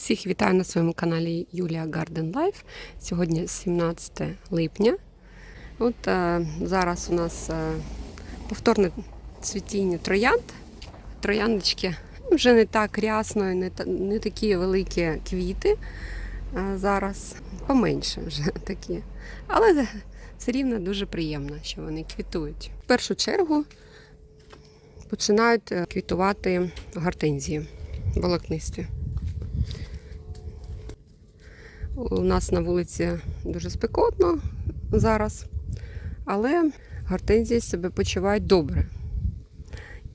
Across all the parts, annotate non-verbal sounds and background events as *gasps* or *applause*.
Всіх вітаю на своєму каналі Юлія Garden Life. Сьогодні 17 липня. От е, зараз у нас е, повторне цвітіння троянд. Трояндочки вже не так рясно, і не, не такі великі квіти. е, зараз поменше вже *laughs* такі. Але все рівно дуже приємно, що вони квітують. В першу чергу починають е, квітувати гортензії волокнисті. У нас на вулиці дуже спекотно зараз, але гортензії себе почувають добре.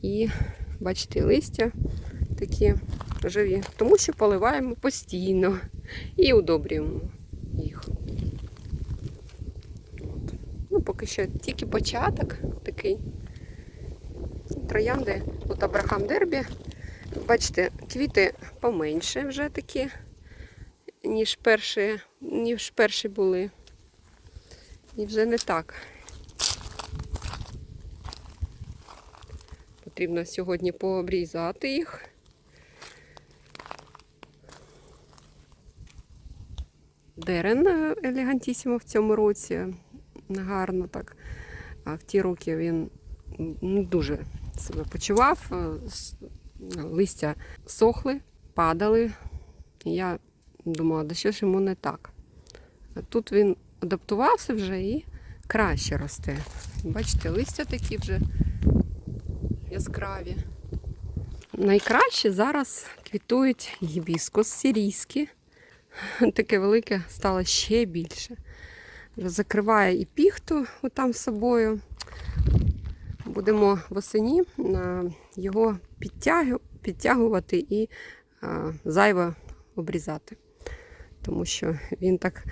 І бачите, листя такі живі, тому що поливаємо постійно і удобрюємо їх. От. Ну, поки що тільки початок такий. Троянди, тут Абрахам Дербі. Бачите, квіти поменше вже такі ніж перші, ніж перші були. І вже не так. Потрібно сьогодні пообрізати їх. Дерен е, елегантісімо в цьому році. Гарно так. А в ті роки він не дуже себе почував. е, Листя сохли, падали. Я Думала, да що ж йому не так. Тут він адаптувався вже і краще росте. Бачите, листя такі вже яскраві. Найкраще зараз квітують гібіскус сирійський. Таке велике стало ще більше. Вже закриває і піхту там з собою. Будемо восені його підтягу- підтягувати і а, зайве обрізати тому що він так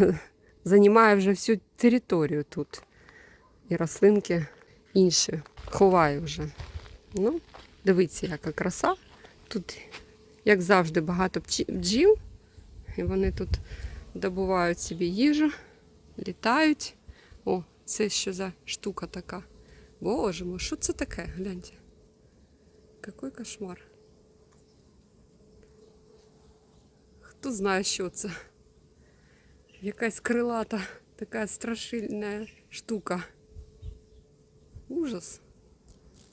*laughs* займає вже всю територію тут. І рослинки інші ховає вже. Ну, дивіться, яка краса. Тут, як завжди, багато бджіл, і вони тут добувають собі їжу, літають. О, це що за штука така? Боже мой, що це таке? Гляньте. Який кошмар. Хто знає, що це? Якась крилата, така страшильна штука. Ужас.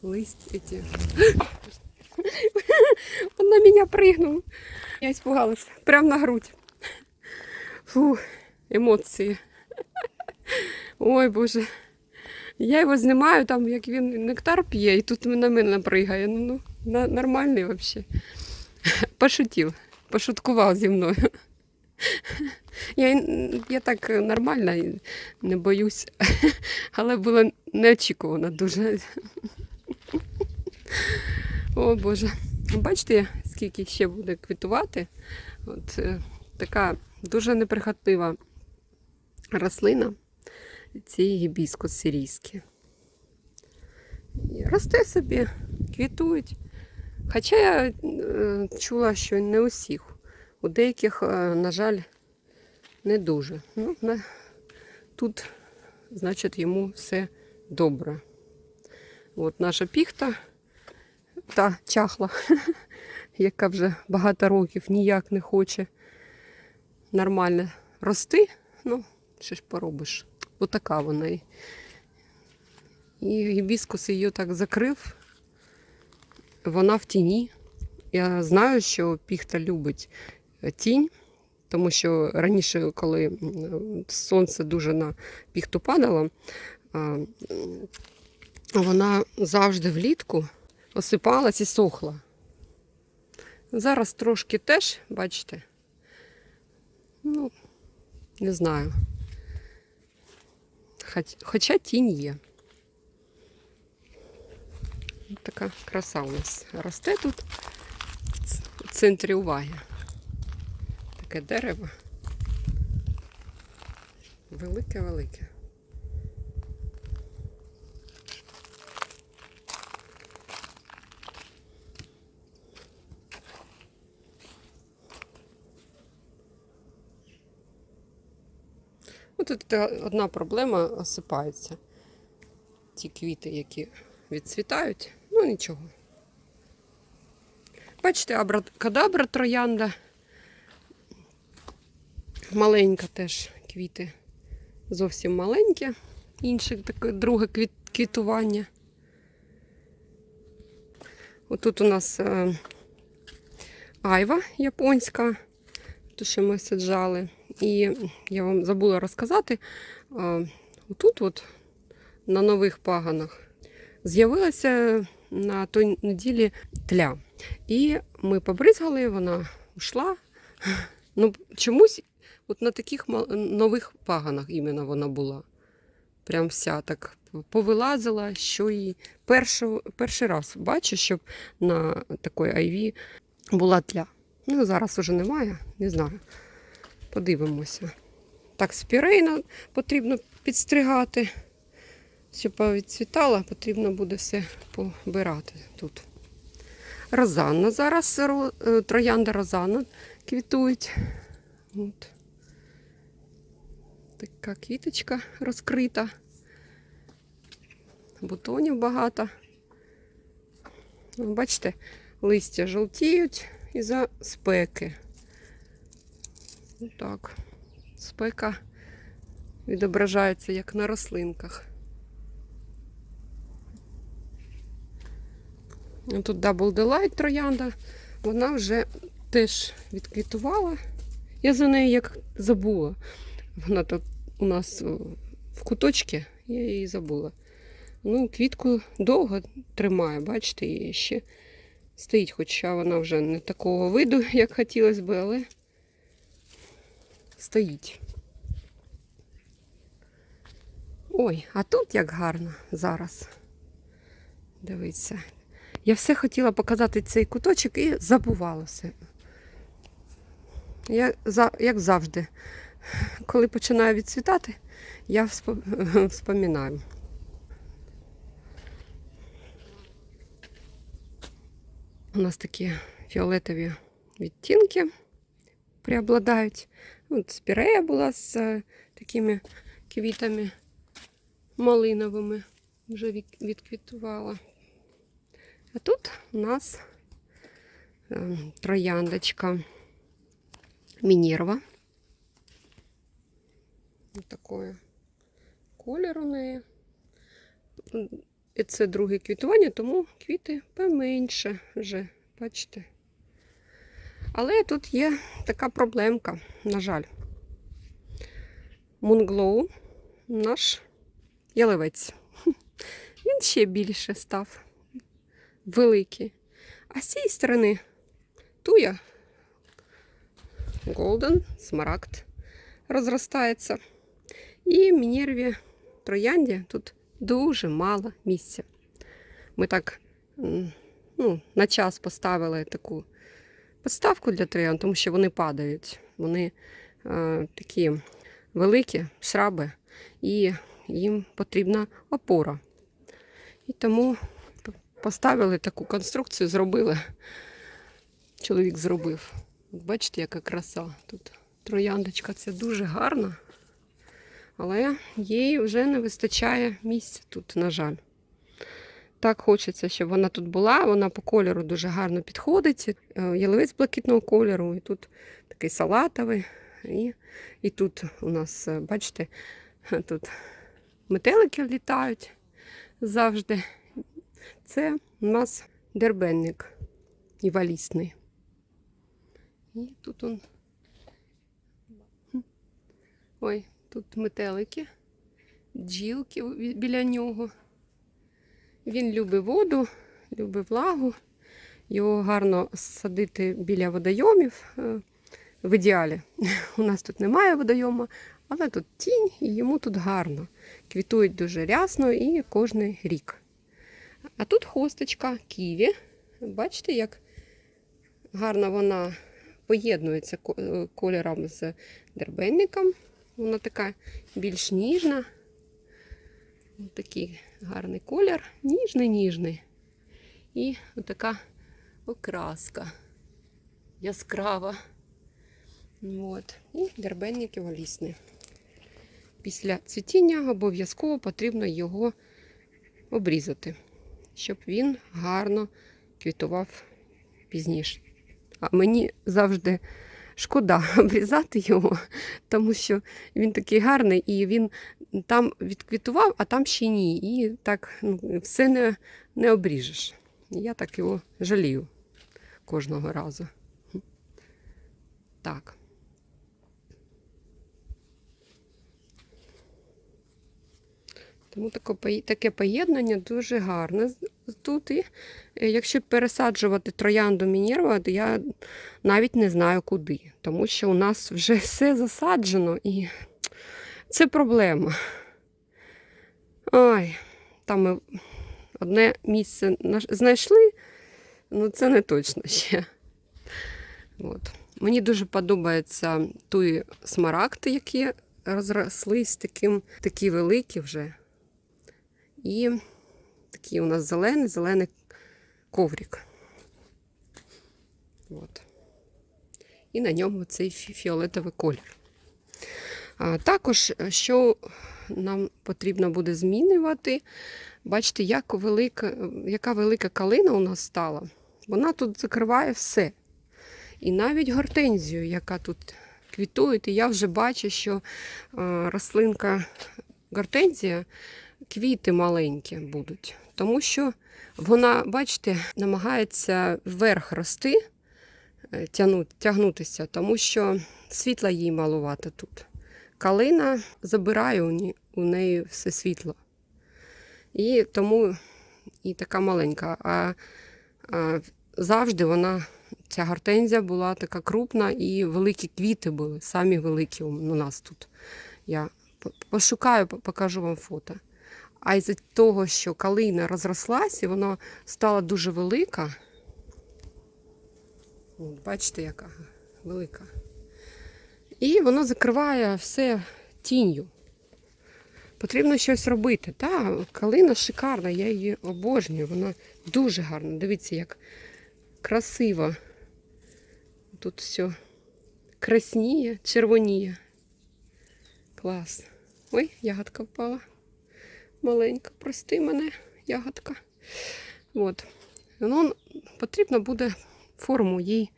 Лист эти. *gasps* Он на меня прыгнул. Я испугалась. Прям на грудь. Фу, емоції. *laughs* Ой, Боже. Я його знімаю, там, як він нектар п'є, і тут на мене пригає. Ну, ну нормальний взагалі. *laughs* Пошутів пошуткував зі мною. Я, я так нормально не боюсь, але було неочікувано дуже. О Боже. Бачите, скільки ще буде квітувати? От е, така дуже неприхотлива рослина. Ці гібіскус сирійські. Росте собі, квітують. Хоча я е, чула, що не усіх. У деяких, е, на жаль, не дуже. Ну, тут, значить, йому все добре. От наша піхта, та чахла, *laughs* яка вже багато років ніяк не хоче нормально рости. Ну, що ж поробиш? Отака вона. І гібіскус її так закрив вона в тіні. Я знаю, що піхта любить е, тінь, тому що раніше, коли сонце дуже на піхту падало, вона завжди влітку осипалась і сохла. Зараз трошки теж, бачите, ну, не знаю. Хоч- Хоча тінь є. Така краса у нас росте тут в центрі уваги. Таке дерево. Велике-велике. Ну, Тут одна проблема осипаються. Ті квіти, які відцвітають, ну нічого. Бачите, абракадабра троянда Маленька теж квіти. Зовсім маленькі. Інше таке друге квіт, квітування. Отут у нас е, айва японська, ту, що ми саджали. І я вам забула розказати, е, отут от на нових паганах з'явилася на той неділі тля. І ми побризгали, вона йшла. *laughs* Ну, чомусь от на таких нових паганах іменно вона була. Прям вся так повилазила, що і перший, перший раз бачу, щоб на такій айві була тля. Ну, зараз уже немає, не знаю. Подивимося. Так, спірейно потрібно підстригати. Щоб відцвітала, потрібно буде все побирати тут. Розанна зараз, е, троянда Розанна квітують. От. Така квіточка розкрита. Бутонів багато. Бачите, листя жовтіють із-за спеки. Так. Спека відображається як на рослинках. Тут Double Delight троянда. Вона вже теж відквітувала. Я за нею як забула. Вона тут у нас в куточці, я її забула. Ну, квітку довго тримає, бачите, і ще стоїть, хоча вона вже не такого виду, як хотілося би, але стоїть. Ой, а тут як гарно зараз. Дивіться. Я все хотіла показати цей куточок і забувала все. Я, як завжди, коли починаю відцвітати, я *laughs* вспоминаю. У нас такі фіолетові відтінки преобладають. От спірея була з е, такими квітами малиновими, вже відквітувала. А тут у нас е, трояндочка Мінерва. Ось такої колір у неї. І це друге квітування, тому квіти поменше вже, бачите. Але тут є така проблемка, на жаль. Мунглоу, наш ялевець. *laughs* Він ще більше став великий. А з цієї сторони туя Голден, смарагд розростається. І Мінерві троянді тут дуже мало місця. Ми так ну, на час поставили таку підставку для троянд, тому що вони падають. Вони е, такі великі шраби, і їм потрібна опора. І тому поставили таку конструкцію, зробили. Чоловік зробив. Бачите, яка краса тут. Трояндочка це дуже гарна, але їй вже не вистачає місця тут, на жаль. Так хочеться, щоб вона тут була. Вона по кольору дуже гарно підходить. Е, Яловець блакитного кольору, і тут такий салатовий. І, і тут у нас, е, бачите, тут метелики літають завжди. Це у нас дербенник івалісний. І тут он. Ой, тут метелики, бджілки ві- біля нього. Він любить воду, любить влагу. Його гарно садити біля водойомів. е, В ідеалі. *laughs* У нас тут немає водойому, але тут тінь і йому тут гарно. Квітують дуже рясно і кожний рік. А тут хосточка ківі. Бачите, як гарно вона поєднується е, кольором з дербенником. Вона така більш ніжна. Ось такий гарний колір, ніжний, ніжний. І така окраска яскрава. От. І дербенники волісні. Після цвітіння обов'язково потрібно його обрізати, щоб він гарно квітував пізніше. А мені завжди шкода *laughs* обрізати його, тому що він такий гарний і він там відквітував, а там ще ні. І так ну, все не, не обріжеш. Я так його жалію кожного разу. Так. Тому таке, поєднання дуже гарне тут. І е, якщо пересаджувати троянду Мінерва, то я навіть не знаю куди. Тому що у нас вже все засаджено і це проблема. Ой, там ми одне місце знайшли, ну це не точно ще. От. Мені дуже подобаються туї смарагди, які розрослись таким, такі великі вже. І такий у нас зелений, зелений коврик. От. І на ньому цей фіолетовий колір. А також, е, що нам потрібно буде змінювати, бачите, як велика, яка велика калина у нас стала. Вона тут закриває все. І навіть гортензію, яка тут квітує, і я вже бачу, що е, рослинка гортензія, квіти маленькі будуть. Тому що вона, бачите, намагається вверх рости, е, тягнутися, тому що світла їй малувати тут. Калина забирає у, неї все світло. І тому і така маленька. А, а завжди вона, ця гортензія була така крупна і великі квіти були, самі великі у нас тут. Я пошукаю, покажу вам фото. А із-за того, що калина розрослась і вона стала дуже велика. От, бачите, яка велика. І воно закриває все тінню. Потрібно щось робити. Та, калина шикарна, я її обожнюю. Вона дуже гарна. Дивіться, як красиво. Тут все красніє, червоніє. Клас. Ой, ягодка впала. Маленька, прости мене, ягодка. От. Ну, потрібно буде форму їй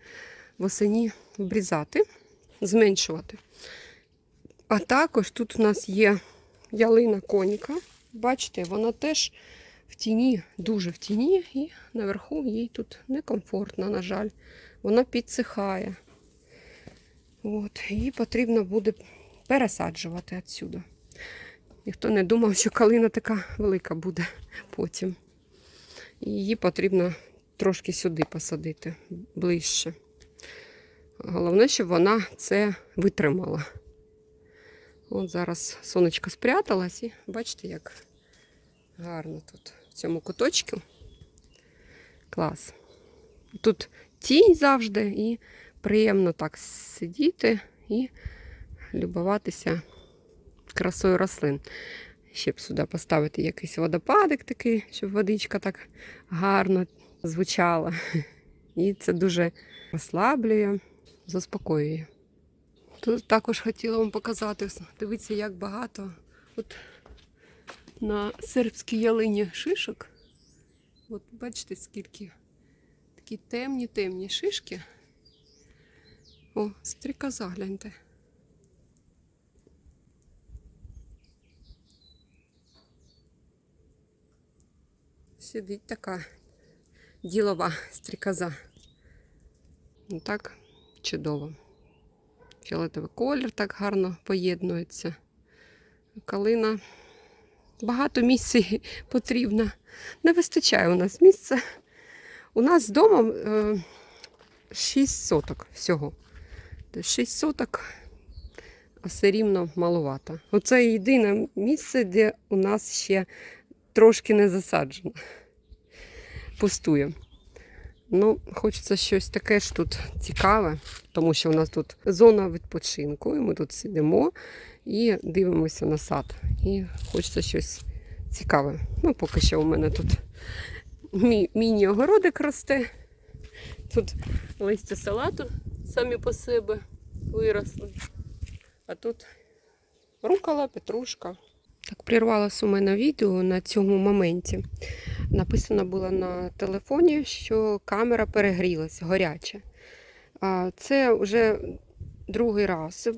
восені обрізати, зменшувати. А також тут у нас є ялина коніка. Бачите, вона теж в тіні, дуже в тіні, і наверху їй тут некомфортно, на жаль. Вона підсихає. От, її потрібно буде пересаджувати відсюди. Ніхто не думав, що калина така велика буде потім. Її потрібно трошки сюди посадити ближче. Головне, щоб вона це витримала. От зараз сонечко спряталось і бачите, як гарно тут в цьому куточку. Клас. Тут тінь завжди і приємно так сидіти і любуватися красою рослин. Ще б сюди поставити якийсь водопадик такий, щоб водичка так гарно звучала. І це дуже розслаблює, заспокоює. Тут також хотіла вам показати, дивіться, як багато от на сербській ялині шишок. От бачите, скільки такі темні, темні шишки. О, стрікоза, гляньте. Сидить така ділова стрікоза. Ну так, чудово. Фіолетовий колір так гарно поєднується. Калина. Багато місця *laughs* потрібно. Не вистачає у нас місця. У нас вдома е, 6 соток всього. 6 соток, а все рівно маловато. Оце єдине місце, де у нас ще трошки не засаджено. Пустує. Ну, хочеться щось таке ж тут цікаве, тому що у нас тут зона відпочинку, і ми тут сидимо і дивимося на сад. І хочеться щось цікаве. Ну, поки що у мене тут мі- міні-огородик росте. Тут листя салату самі по себе виросли. А тут рукола, петрушка. Так прирвалося у мене відео на цьому моменті. Написано було на телефоні, що камера перегрілася, горяча. Це вже другий раз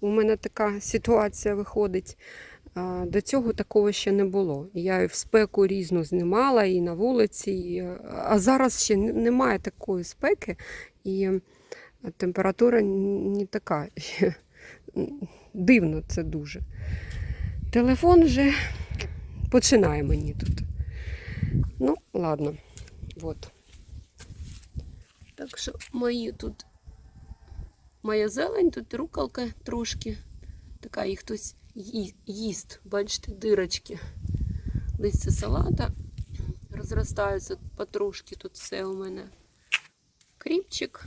у мене така ситуація виходить. До цього такого ще не було. Я в спеку різну знімала, і на вулиці, а зараз ще немає такої спеки, і температура не така. *laughs* Дивно це дуже. Телефон вже починає мені тут. Ну, ладно. Вот. Так що мої тут моя зелень, тут рукалка трошки. Така їх хтось їсть. Бачите, дирочки. Листя салата розростаються потрошки. Тут все у мене. Кріпчик.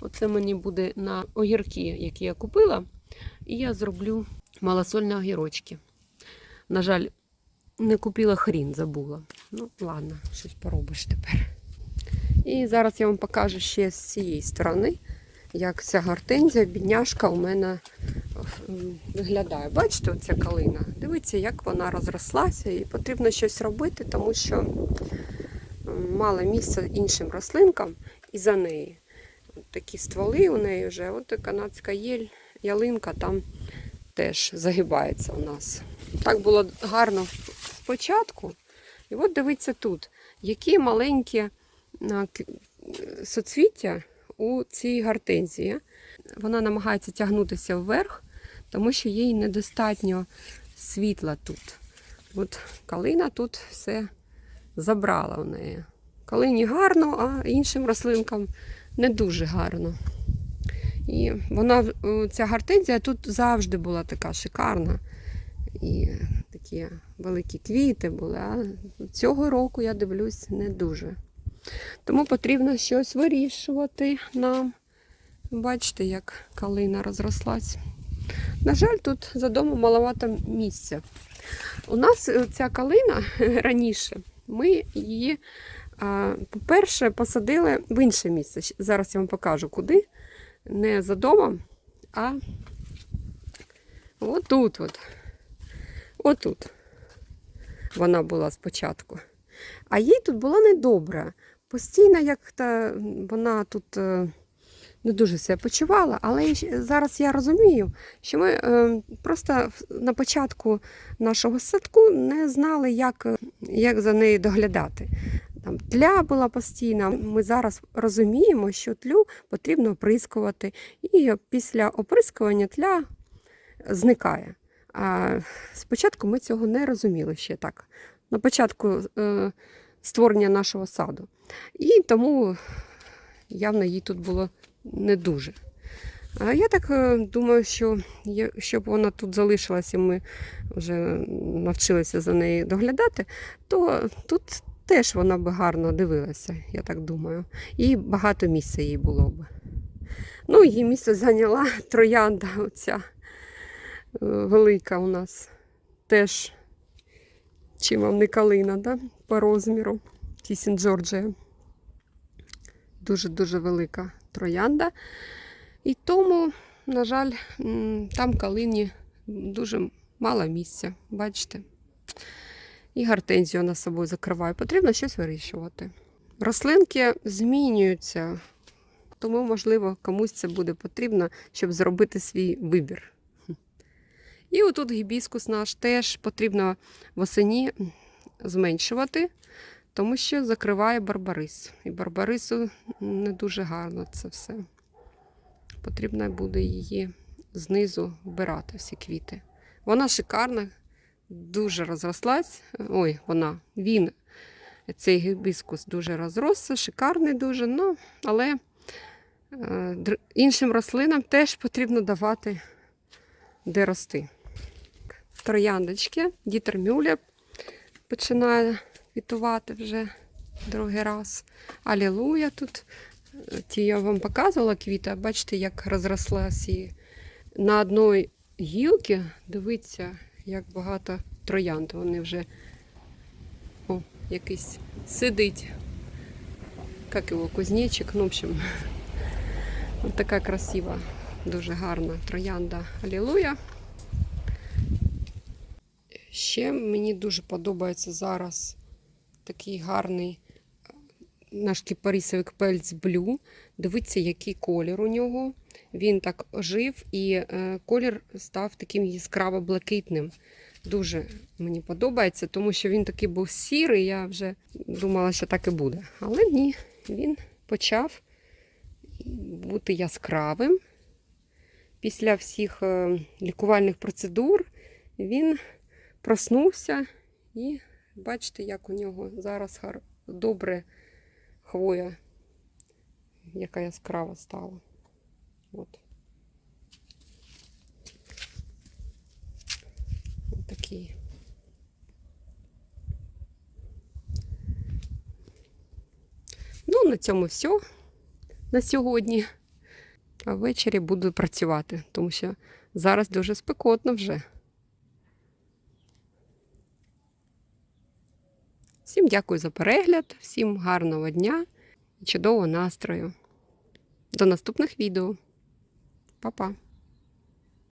Оце мені буде на огірки, які я купила. І я зроблю малосольні огірочки. На жаль, не купила хрін, забула. Ну, ладно, щось поробиш тепер. І зараз я вам покажу ще з цієї сторони, як ця гортензія, бідняшка у мене виглядає. Бачите, оця калина? Дивіться, як вона розрослася, і потрібно щось робити, тому що мало місця іншим рослинкам і за неї. Такі стволи у неї вже. От канадська єль, ялинка там теж загибається у нас. Так було гарно спочатку. І от дивіться тут, які маленькі соцвіття у цій гортензії. Вона намагається тягнутися вверх, тому що їй недостатньо світла тут. От калина тут все забрала у неї. Калині гарно, а іншим рослинкам не дуже гарно. І вона, е, ця гортензія тут завжди була така шикарна. І такі великі квіти були. А цього року я дивлюсь не дуже. Тому потрібно щось вирішувати нам. Бачите, як калина розрослась. На жаль, тут за домом маловато місця. У нас е, ця калина *laughs* раніше, ми її, по-перше, посадили в інше місце. Зараз я вам покажу куди. Не за домом, а отут. От. Отут. Вона була спочатку. А їй тут було недобре. Постійно, як та вона тут е, не дуже себе почувала, але зараз я розумію, що ми е, просто на початку нашого садку не знали, як, як за нею доглядати. Там тля була постійна. Ми зараз розуміємо, що тлю потрібно оприскувати, і після оприскування тля зникає. А спочатку ми цього не розуміли ще так. На початку е, створення нашого саду. І тому явно їй тут було не дуже. А я так е, думаю, що щоб вона тут залишилася, і ми вже навчилися за нею доглядати, то тут теж вона би гарно дивилася, я так думаю. І багато місця їй було б. Ну, її місце зайняла *laughs* троянда оця е, велика у нас. Теж чим вам не калина, да? по розміру. Тісін Джорджія. Дуже-дуже велика троянда. І тому, на жаль, там калині дуже мало місця. Бачите? І гортензію на собою закриваю. Потрібно щось вирішувати. Рослинки змінюються, тому, можливо, комусь це буде потрібно, щоб зробити свій вибір. І отут гібіскус наш теж потрібно восені зменшувати, тому що закриває барбарис. І барбарису не дуже гарно це все. Потрібно буде її знизу вбирати, всі квіти. Вона шикарна, дуже розрослась. Ой, вона, він, цей гібіскус дуже розросся, шикарний дуже, ну, але е, іншим рослинам теж потрібно давати де рости. Трояндочки, Дітер Мюллер починає квітувати вже другий раз. Алілуя тут. Ті я вам показувала квіти, бачите, як розрослась і на одній гілці, дивіться, як багато троянд. Вони вже о, якийсь сидить. Як його кузнечик, ну, в общем, *laughs* от така красива, дуже гарна троянда Алілуя. Ще мені дуже подобається зараз такий гарний наш кіпарісовик пельц блю. Дивіться, який колір у нього. Він так ожив і е, колір став таким яскраво блакитним. Дуже мені подобається, тому що він такий був сірий, я вже думала, що так і буде. Але ні, він почав бути яскравим. Після всіх е, лікувальних процедур він проснувся і бачите, як у нього зараз добре хвоя, яка яскрава стала. От. От такий. Ну, на цьому все на сьогодні. А ввечері буду працювати, тому що зараз дуже спекотно вже. Всім дякую за перегляд, всім гарного дня і чудового настрою. До наступних відео. Па-па!